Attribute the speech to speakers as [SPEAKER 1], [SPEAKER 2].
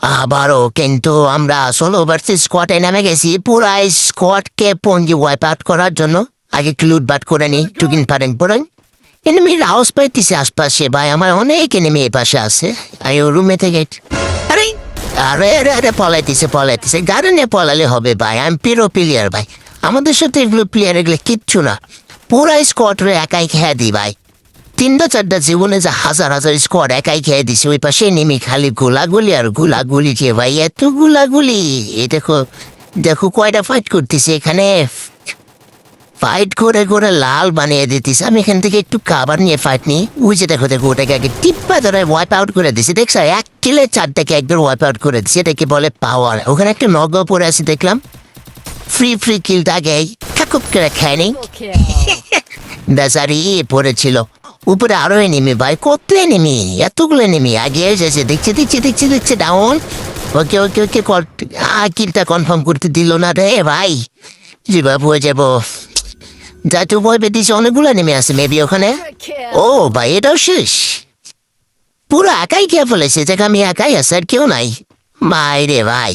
[SPEAKER 1] আবারও কিন্তু আমরা ষোলো ভার্সেস স্কোয়াডে নেমে গেছি। পুরা স্কোয়াডকে পঞ্জি ওয়াইপ আউট করার জন্য। আগে একটু বাট করে নিই টুকিন পারেন, পড়েন। এনিমির হাউস পাইতেছে আশপাশে ভাই, আমার অনেক এনিমি এ পাশে আছে। আই রুমে থেকে আরে আরে আরে আরে, পলাইতেছে পলাইতেছে। গার্ডেনে পলালে হবে ভাই আমি পিরো প্লেয়ার ভাই। আমাদের সাথে এগুলো প্লেয়ার এগুলো কিচ্ছু না। পুরাই পুরা স্কোয়াডরে একাই খেয়ে দিই ভাই। তিনটা চারটা জীবনে যে হাজার হাজার স্কোয়াড একাই খেয়ে দিছে ওই পাশে নেমে খালি গোলাগুলি আর গোলাগুলি যে ভাই এত গোলাগুলি। এ দেখো দেখো কয়টা ফাইট করতেছে এখানে। ফাইট করে করে লাল বানিয়ে দিতিস আমি এখান থেকে একটু কাবার নিয়ে ফাইট নিই। ওই যে দেখো দেখো ওটাকে আগে টিপ্পা ধরে ওয়াইপ আউট করে দিছে। দেখছ এক কিলে চারটাকে একবার ওয়াইপ আউট করে দিছে। এটাকে বলে পাওয়ার ওখানে একটা নগ পরে আছে দেখলাম। ফ্রি ফ্রি কিলটা আগে ঠাকুপ করে খেয়ে নেই। বেচারি পড়েছিল। উপরে আরও নেমে ভাই। কত নেমে এতগুলো নেমে আগে এসেছে। দেখছে দেখছে দেখছে দেখছে। ডাউন ওকে ওকে ওকে কিলটা কনফার্ম করতে দিল না রে, ভাই। যেভাবে হয়ে যাব যা তো ভয় পেতেছে অনেকগুলো নেমে আছে মেবি ওখানে। ও, ভাই, এটাও শেষ। পুরো একাই খেয়ে ফেলেছে যাকে আমি একাই আছে, আর কেউ নাই। ভাই রে, ভাই।